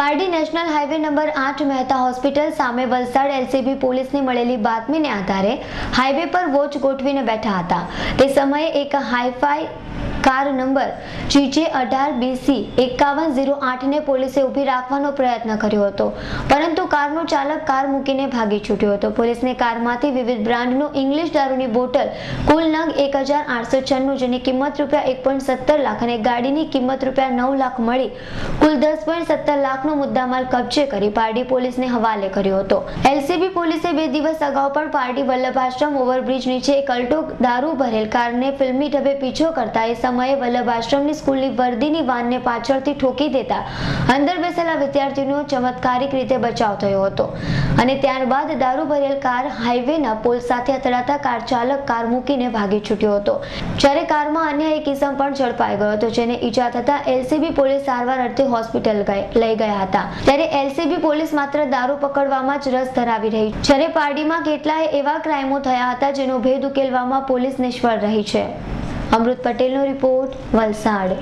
Pardi national highway number આઠ Mehta hospital સામે Valsad LCB પોલીસને મળેલી બાતમીને આધારે હાઈવે પર વોચ ગોઠવીને બેઠા હતા. તે સમયે એક hi fi car number GJ અઢાર બીસી એકાવન ઝીરો આઠને પોલીસે ઊભી રાખવાનો પ્રયત્ન કર્યો હતો. પરંતુ કારનો ચાલક કાર મૂકીને ભાગી છૂટ્યો હતો. પોલીસને કારમાંથી વિવિધ બ્રાન્ડનું ઇંગ્લિશ દારૂની બોટલ, કુલ નંગ એક હજાર જેની કિંમત રૂપિયા એક લાખ અને ગાડીની કિંમત રૂપિયા નવ લાખ મળી, કુલ દસ પોઈન્ટ સત્તર લાખનો મુદ્દામાલ કબજે કરી પારડી પોલીસને હવાલે કર્યો હતો. એલસીબી પોલીસે બે દિવસ અગાઉ પણ પારડી વલ્લભાશ્રમ ઓવરબ્રિજ નીચે એક અલ્ટો દારૂ ભરેલ કારને ફિલ્મી ઢબે પીછો કરતા એ સમયે વલ્લભાશ્રમની સ્કૂલની વર્દીની વાનને પાછળથી ઠોકી દેતા અંદર બેસેલા વિદ્યાર્થીનો ચમત્કારિક રીતે બચાવ થયો હતો. અને ત્યારબાદ દારૂ ભરેલ કાર હાઈવેના પોલ સાથે અથડાતા કાર ચાલક કાર મૂકીને ભાગી છૂટ્યો હતો. જ્યારે કારમાં અન્ય એક ઇસમ પણ ઝડપાઈ ગયો હતો, જેને ઈજા થતા એલસીબી પોલીસ સારવાર અર્થે હોસ્પિટલ લઈ ગયા હતા. ત્યારે એલસીબી પોલીસ માત્ર દારૂ પકડવામાં જ રસ ધરાવી રહી, જ્યારે પારડીમાં કેટલાય એવા ક્રાઇમો થયા હતા જેનો ભેદ ઉકેલવામાં પોલીસ નિષ્ફળ રહી છે. અમૃત પટેલનો રિપોર્ટ વલસાડ.